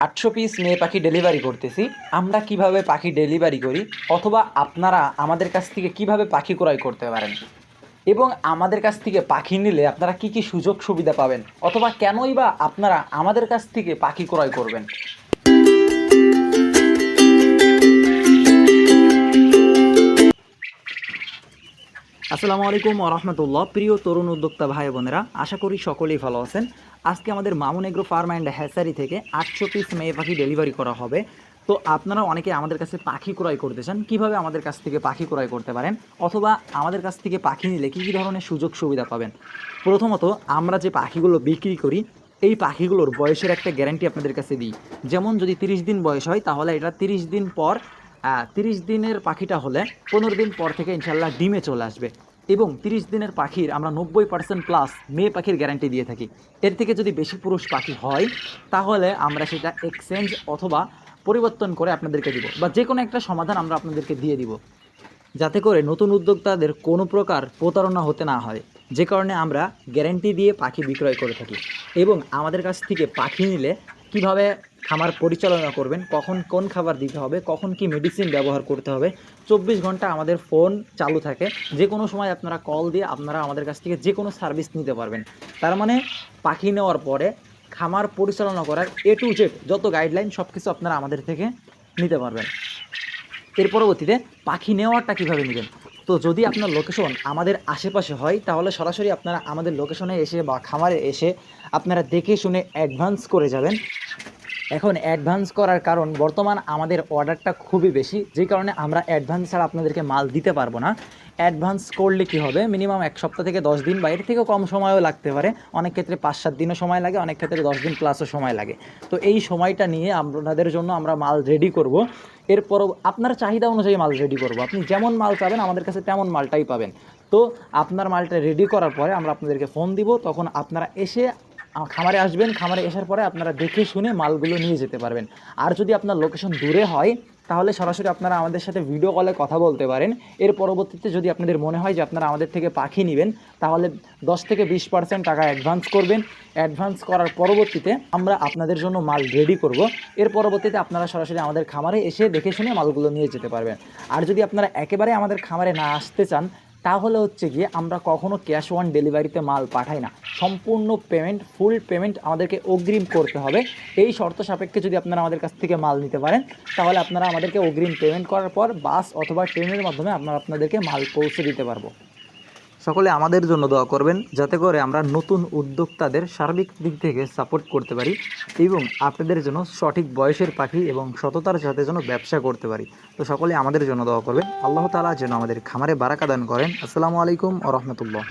আটশো পিস মেয়ে পাখি ডেলিভারি করতেছি। আমরা কীভাবে পাখি ডেলিভারি করি অথবা আপনারা আমাদের কাছ থেকে কীভাবে পাখি ক্রয় করতে পারেন? এবং আমাদের কাছ থেকে পাখি নিলে আপনারা কি কি সুযোগ সুবিধা পাবেন? অথবা কেনই বা আপনারা আমাদের কাছ থেকে পাখি ক্রয় করবেন? আসসালামু আলাইকুম রহমতুল্লাহ। প্রিয় তরুণ উদ্যোক্তা ভাই বোনেরা, আশা করি সকলেই ভালো আছেন। আজকে আমাদের Mamun agro farm and hatchery থেকে আটশো পিস মেয়ে পাখি ডেলিভারি করা হবে। তো আপনারা অনেকে আমাদের কাছে পাখি ক্রয় করতে চান, কীভাবে আমাদের কাছ থেকে পাখি ক্রয় করতে পারেন? অথবা আমাদের কাছ থেকে পাখি নিলে কী কী ধরনের সুযোগ সুবিধা পাবেন? প্রথমত, আমরা যে পাখিগুলো বিক্রি করি, এই পাখিগুলোর বয়সের একটা গ্যারান্টি আপনাদের কাছে দিই। যেমন যদি তিরিশ দিন বয়স হয়, তাহলে এটা তিরিশ দিন পর তিরিশ দিনের পাখিটা হলে পনেরো দিন পর থেকে ইনশাল্লাহ ডিমে চলে আসবে। এবং তিরিশ দিনের পাখির আমরা নব্বই পার্সেন্ট প্লাস মেয়ে পাখির গ্যারান্টি দিয়ে থাকি। এর থেকে যদি বেশি পুরুষ পাখি হয়, তাহলে আমরা সেটা এক্সচেঞ্জ অথবা পরিবর্তন করে আপনাদেরকে দিব। বা যে কোনো একটা সমাধান আমরা আপনাদেরকে দিয়ে দিব। যাতে করে নতুন উদ্যোক্তাদের কোনো প্রকার প্রতারণা হতে না হয়। যে কারণে আমরা গ্যারান্টি দিয়ে পাখি বিক্রয় করে থাকি। এবং আমাদের কাছ থেকে পাখি নিলে কীভাবে খামার পরিচালনা করবেন, কখন কোন খাবার দিতে হবে, কখন কি মেডিসিন ব্যবহার করতে হবে, চব্বিশ ঘণ্টা আমাদের ফোন চালু থাকে। যে কোনো সময় আপনারা কল দিয়ে আপনারা আমাদের কাছ থেকে যে কোনো সার্ভিস নিতে পারবেন। তার মানে পাখি নেওয়ার পরে খামার পরিচালনা করার এ টু জেড যত গাইডলাইন সব কিছু আপনারা আমাদের থেকে নিতে পারবেন। এর পরবর্তীতে পাখি নেওয়ারটা কীভাবে নেবেন? তো যদি আপনার লোকেশন আমাদের আশেপাশে হয়, তাহলে সরাসরি আপনারা আমাদের লোকেশনে এসে বা খামারে এসে আপনারা দেখে শুনে অ্যাডভান্স করে যাবেন। এখন অ্যাডভান্স করার কারণ বর্তমান আমাদের অর্ডারটা খুবই বেশি, যে কারণে আমরা অ্যাডভান্স ছাড়া আপনাদেরকে মাল দিতে পারব না। অ্যাডভান্স করলে কি হবে? মিনিমাম এক সপ্তাহ থেকে দশ দিন বা এর থেকেও কম সময়ও লাগতে পারে। অনেক ক্ষেত্রে পাঁচ সাত দিনও সময় লাগে, অনেক ক্ষেত্রে দশ দিন প্লাসও সময় লাগে। তো এই সময়টা নিয়ে আপনাদের জন্য আমরা মাল রেডি করব। এরপর আপনার চাহিদা অনুযায়ী মাল রেডি করব। আপনি যেমন মাল চাবেন, আমাদের কাছে তেমন মালটাই পাবেন। তো আপনার মালটা রেডি করার পরে আমরা আপনাদেরকে ফোন দিব, তখন আপনারা এসে খামারে আসবেন, খামারে আসার পরে আপনারা দেখে শুনে মালগুলো নিয়ে যেতে পারবেন। আর যদি আপনার লোকেশন দূরে হয়, তাহলে সরাসরি আপনারা আমাদের সাথে ভিডিও কলে কথা বলতে পারেন। এর পরবর্তীতে যদি আপনাদের মনে হয় যে আপনারা আমাদের থেকে পাখি নেবেন, তাহলে দশ থেকে বিশ পার্সেন্ট টাকা অ্যাডভান্স করবেন। অ্যাডভান্স করার পরবর্তীতে আমরা আপনাদের জন্য মাল রেডি করব। এর পরবর্তীতে আপনারা সরাসরি আমাদের খামারে এসে দেখে শুনে মালগুলো নিয়ে যেতে পারবেন। আর যদি আপনারা একেবারে আমাদের খামারে না আসতে চান তাহলে হচ্ছে গিয়ে আমরা কখনো ক্যাশ অন ডেলিভারিতে মাল পাঠাই না। সম্পূর্ণ পেমেন্ট ফুল পেমেন্ট আমাদেরকে অগ্রিম করতে হবে। এই শর্ত সাপেক্ষে যদি আপনারা আমাদের কাছ থেকে মাল নিতে পারেন, তাহলে আপনারা আমাদেরকে অগ্রিম পেমেন্ট করার পর বাস অথবা ট্রেনের মাধ্যমে আমরা আপনাদেরকে মাল পৌঁছে দিতে পারব। সকলে আমাদের জন্য দোয়া করবেন যাতে করে আমরা নতুন উদ্যোক্তাদের সার্বিক দিক থেকে সাপোর্ট করতে পারি এবং আপনাদের জন্য সঠিক বয়সের পাখি এবং সততার সাথে যেন ব্যবসা করতে পারি। তো সকলে আমাদের জন্য দোয়া করবেন। আল্লাহ তালা যেন আমাদের খামারে বারাকা দান করেন। আসসালামু আলাইকুম ও রহমতুল্লাহ।